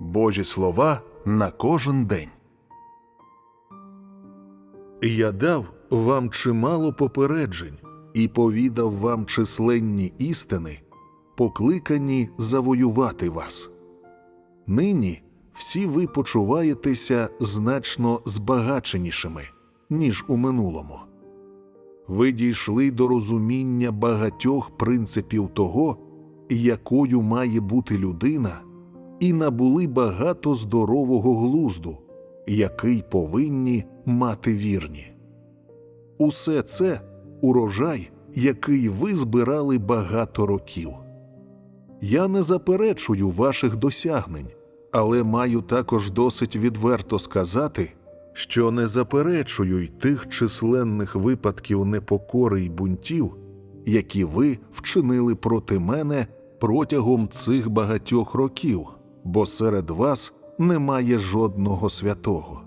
Божі слова на кожен день. Я дав вам чимало попереджень і повідав вам численні істини, покликані завоювати вас. Нині всі ви почуваєтеся значно збагаченішими, ніж у минулому. Ви дійшли до розуміння багатьох принципів того, якою має бути людина, і набули багато здорового глузду, який повинні мати вірні. Усе це урожай, який ви збирали багато років. Я не заперечую ваших досягнень, але маю також досить відверто сказати, що не заперечую й тих численних випадків непокори й бунтів, які ви вчинили проти мене протягом цих багатьох років, бо серед вас немає жодного святого.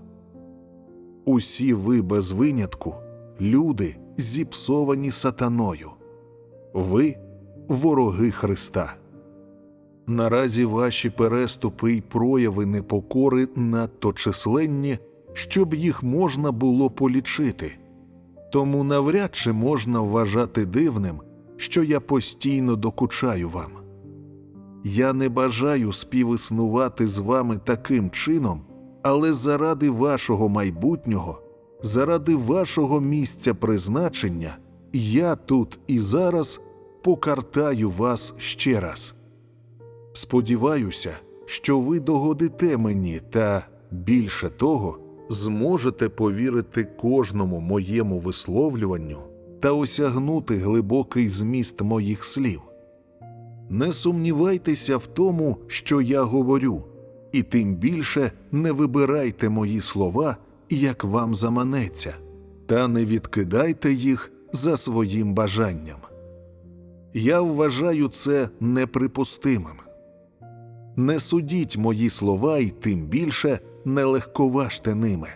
Усі ви без винятку, люди, зіпсовані сатаною. Ви вороги Христа. Наразі ваші переступи й прояви непокори надто численні, щоб їх можна було полічити. Тому навряд чи можна вважати дивним, що я постійно докучаю вам. Я не бажаю співіснувати з вами таким чином, але заради вашого майбутнього, заради вашого місця призначення, я тут і зараз покартаю вас ще раз. Сподіваюся, що ви догодите мені та більше того, зможете повірити кожному моєму висловлюванню та осягнути глибокий зміст моїх слів. Не сумнівайтеся в тому, що я говорю, і тим більше не вибирайте мої слова, як вам заманеться, та не відкидайте їх за своїм бажанням. Я вважаю це неприпустимим. Не судіть мої слова і тим більше не легковажте ними.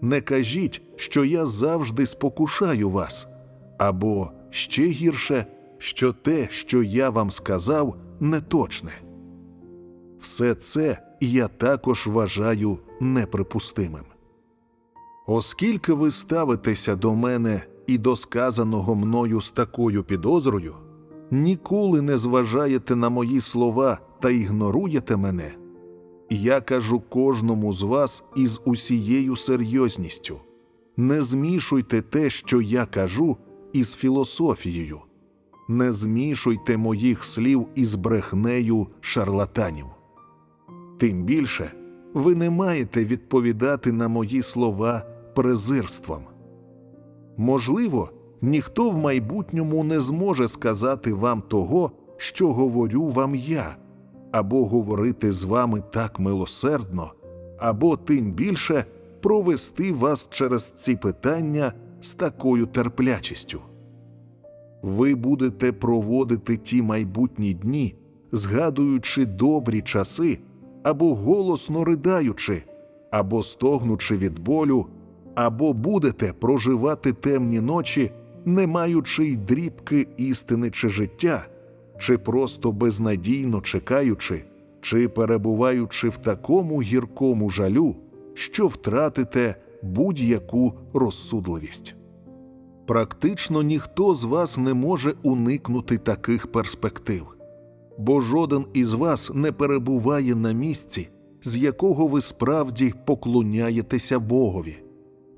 Не кажіть, що я завжди спокушаю вас, або ще гірше, що те, що я вам сказав, неточне. Все це я також вважаю неприпустимим. Оскільки ви ставитеся до мене і до сказаного мною з такою підозрою, ніколи не зважаєте на мої слова та ігноруєте мене, я кажу кожному з вас із усією серйозністю не змішуйте те, що я кажу, із філософією, не змішуйте моїх слів із брехнею шарлатанів. Тим більше ви не маєте відповідати на мої слова презирством. Можливо, ніхто в майбутньому не зможе сказати вам того, що говорю вам я, або говорити з вами так милосердно, або тим більше провести вас через ці питання з такою терплячістю. Ви будете проводити ті майбутні дні, згадуючи добрі часи, або голосно ридаючи, або стогнучи від болю, або будете проживати темні ночі, не маючи й дрібки істини чи життя, чи просто безнадійно чекаючи, чи перебуваючи в такому гіркому жалю, що втратите будь-яку розсудливість. Практично ніхто з вас не може уникнути таких перспектив, бо жоден із вас не перебуває на місці, з якого ви справді поклоняєтеся Богові.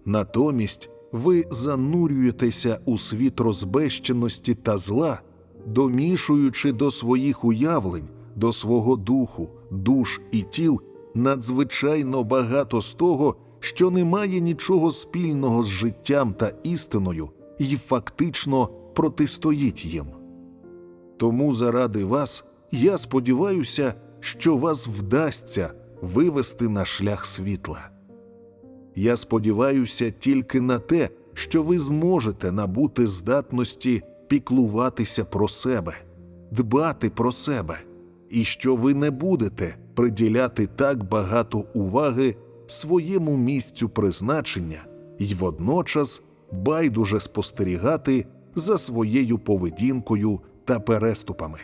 Натомість ви занурюєтеся у світ розбещеності та зла, домішуючи до своїх уявлень, до свого духу, душ і тіл надзвичайно багато з того, що не має нічого спільного з життям та істиною, і фактично протистоїть їм. Тому заради вас я сподіваюся, що вас вдасться вивести на шлях світла. Я сподіваюся тільки на те, що ви зможете набути здатності піклуватися про себе, дбати про себе, і що ви не будете приділяти так багато уваги своєму місцю призначення і водночас байдуже спостерігати за своєю поведінкою та переступами.